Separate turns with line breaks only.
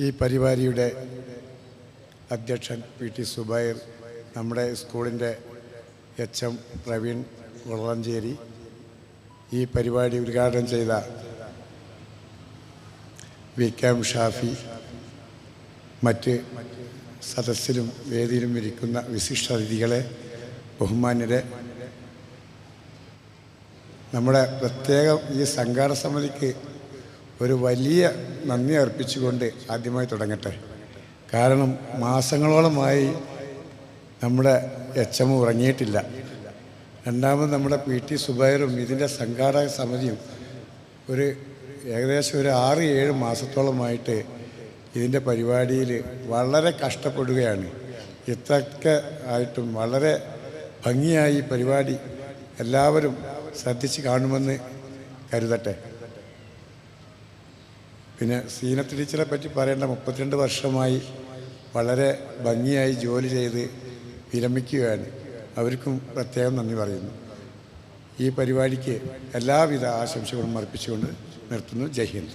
ഈ പരിപാടിയുടെ അധ്യക്ഷൻ പി ടി സുബൈർ നമ്മുടെ സ്കൂളിന്റെ എച്ച് എം പ്രവീൺ വള്ളഞ്ചേരി ഈ പരിപാടി ഉദ്ഘാടനം ചെയ്ത വി കെ ഷാഫി മറ്റ് സദസ്സിലും വേദിയിലും ഇരിക്കുന്ന വിശിഷ്ട അതിഥികളെ ബഹുമാന്യരെ നമ്മുടെ പ്രത്യേകം ഈ സംഘാടന സമിതിക്ക് ഒരു വലിയ നന്ദി അർപ്പിച്ചുകൊണ്ട് ആദ്യമായി തുടങ്ങട്ടെ. കാരണം മാസങ്ങളോളമായി നമ്മുടെ എച്ച് എം ഉറങ്ങിയിട്ടില്ല. രണ്ടാമത് നമ്മുടെ പി ടി സുബൈറും ഇതിന്റെ സംഘാടക സമിതിയും ഒരു ഏകദേശം ഒരു ആറ് ഏഴ് മാസത്തോളമായിട്ട് ഇതിന്റെ പരിപാടിയിൽ വളരെ കഷ്ടപ്പെടുകയാണ്. ഇത്രയൊക്കെ ആയിട്ടും വളരെ ഭംഗിയായി പരിപാടി എല്ലാവരും ശ്രദ്ധിച്ച് കാണുമെന്ന് കരുതട്ടെ. പിന്നെ സീനത്ത് ടീച്ചറെ പറ്റി പറയേണ്ട മുപ്പത്തിരണ്ട് വർഷമായി വളരെ ഭംഗിയായി ജോലി ചെയ്ത് വിരമിക്കുകയാണ്. അവർക്കും പ്രത്യേകം നന്ദി പറയുന്നു. ഈ പരിപാടിക്ക് എല്ലാവിധ ആശംസകളും അർപ്പിച്ചുകൊണ്ട് നിർത്തുന്നു. ജയ് ഹിന്ദ്.